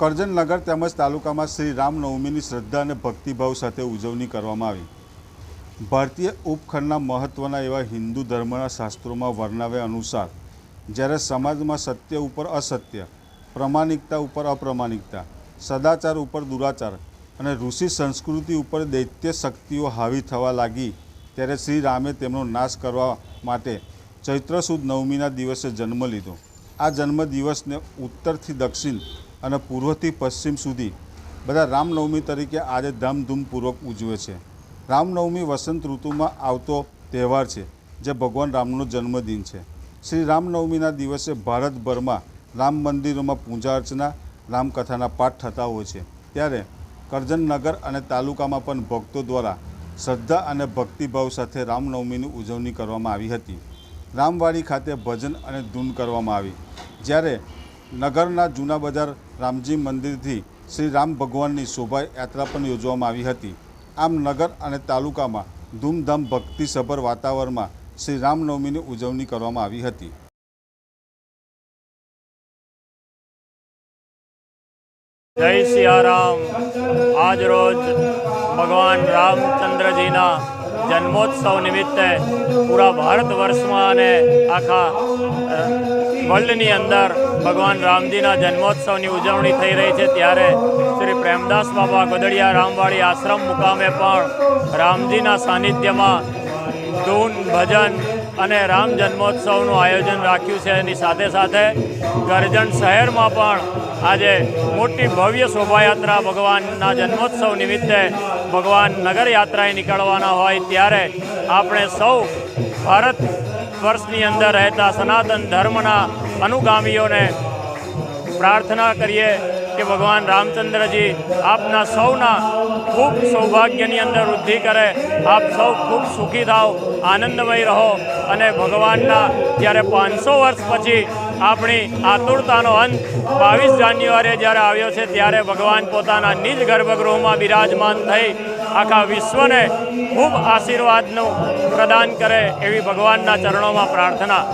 કરજનનગર તેમજ તાલુકામાં શ્રી રામનવમીની શ્રદ્ધા અને ભક્તિભાવ સાથે ઉજવણી કરવામાં આવી. ભારતીય ઉપખંડના મહત્ત્વના એવા હિન્દુ ધર્મના શાસ્ત્રોમાં વર્ણવ્યા અનુસાર, જ્યારે સમાજમાં સત્ય ઉપર અસત્ય, પ્રમાણિકતા ઉપર અપ્રમાણિકતા, સદાચાર ઉપર દુરાચાર અને ઋષિ સંસ્કૃતિ ઉપર દૈત્ય શક્તિઓ હાવી થવા લાગી, ત્યારે શ્રી રામે તેમનો નાશ કરવા માટે ચૈત્ર સુદ નવમીના દિવસે જન્મ લીધો. આ જન્મ દિવસને ઉત્તરથી દક્ષિણ અને પૂર્વથી પશ્ચિમ સુધી બધા રામનવમી તરીકે આજે ધામધૂમપૂર્વક ઉજવે છે. રામનવમી વસંત ઋતુમાં આવતો તહેવાર છે, જે ભગવાન રામનો જન્મદિન છે. શ્રી રામનવમીના દિવસે ભારતભરમાં રામ મંદિરોમાં પૂજા અર્ચના રામકથાના પાઠ થતા હોય છે. ત્યારે કરજનનગર અને તાલુકામાં પણ ભક્તો દ્વારા શ્રદ્ધા અને ભક્તિભાવ સાથે રામનવમીની ઉજવણી કરવામાં આવી હતી. રામવાડી ખાતે ભજન અને ધૂન કરવામાં આવી. જ્યારે નગરના જૂના બજાર રામજી મંદિરથી શ્રી રામ ભગવાનની શોભાયાત્રા પણ યોજવામાં આવી હતી. આમ નગર અને તાલુકામાં ધૂમધામ ભક્તિસભર વાતાવરણમાં શ્રી રામનવમીની ઉજવણી કરવામાં આવી હતી. જય સિયારામ. આજ રોજ ભગવાન રામચંદ્રજીના જન્મોત્સવ નિમિત્તે પૂરા ભારત વર્ષમાં અને આખા વર્લ્ડની અંદર ભગવાન રામજીના જન્મોત્સવની ઉજવણી થઈ રહી છે. ત્યારે શ્રી પ્રેમદાસ બાબા ગોદડિયા રામવાડી આશ્રમ મુકામે પણ રામજીના સાનિધ્યમાં ધૂન ભજન અને રામ જન્મોત્સવનું આયોજન રાખ્યું છે. એની સાથે સાથે કરજણ શહેરમાં પણ આજે મોટી ભવ્ય શોભાયાત્રા ભગવાનના જન્મોત્સવ નિમિત્તે ભગવાન નગરયાત્રાએ નીકળવાના હોય ત્યારે આપણે સૌ ભારત વર્ષની અંદર રહેતા સનાતન ધર્મના અનુગામીઓને પ્રાર્થના કરીએ કે ભગવાન રામચંદ્રજી આપના સૌના ખૂબ સૌભાગ્યની અંદર વૃદ્ધિ કરે. આપ સૌ ખૂબ સુખી થાવ, આનંદમય રહો અને ભગવાનના જ્યારે પાંચસો વર્ષ પછી આપણી આતુરતાનો અંત બાવીસ જાન્યુઆરીએ જ્યારે આવ્યો છે, ત્યારે ભગવાન પોતાના નિજ ગર્ભગૃહમાં બિરાજમાન થઈ આખા વિશ્વને ખૂબ આશીર્વાદનું પ્રદાન કરે એવી ભગવાનના ચરણોમાં પ્રાર્થના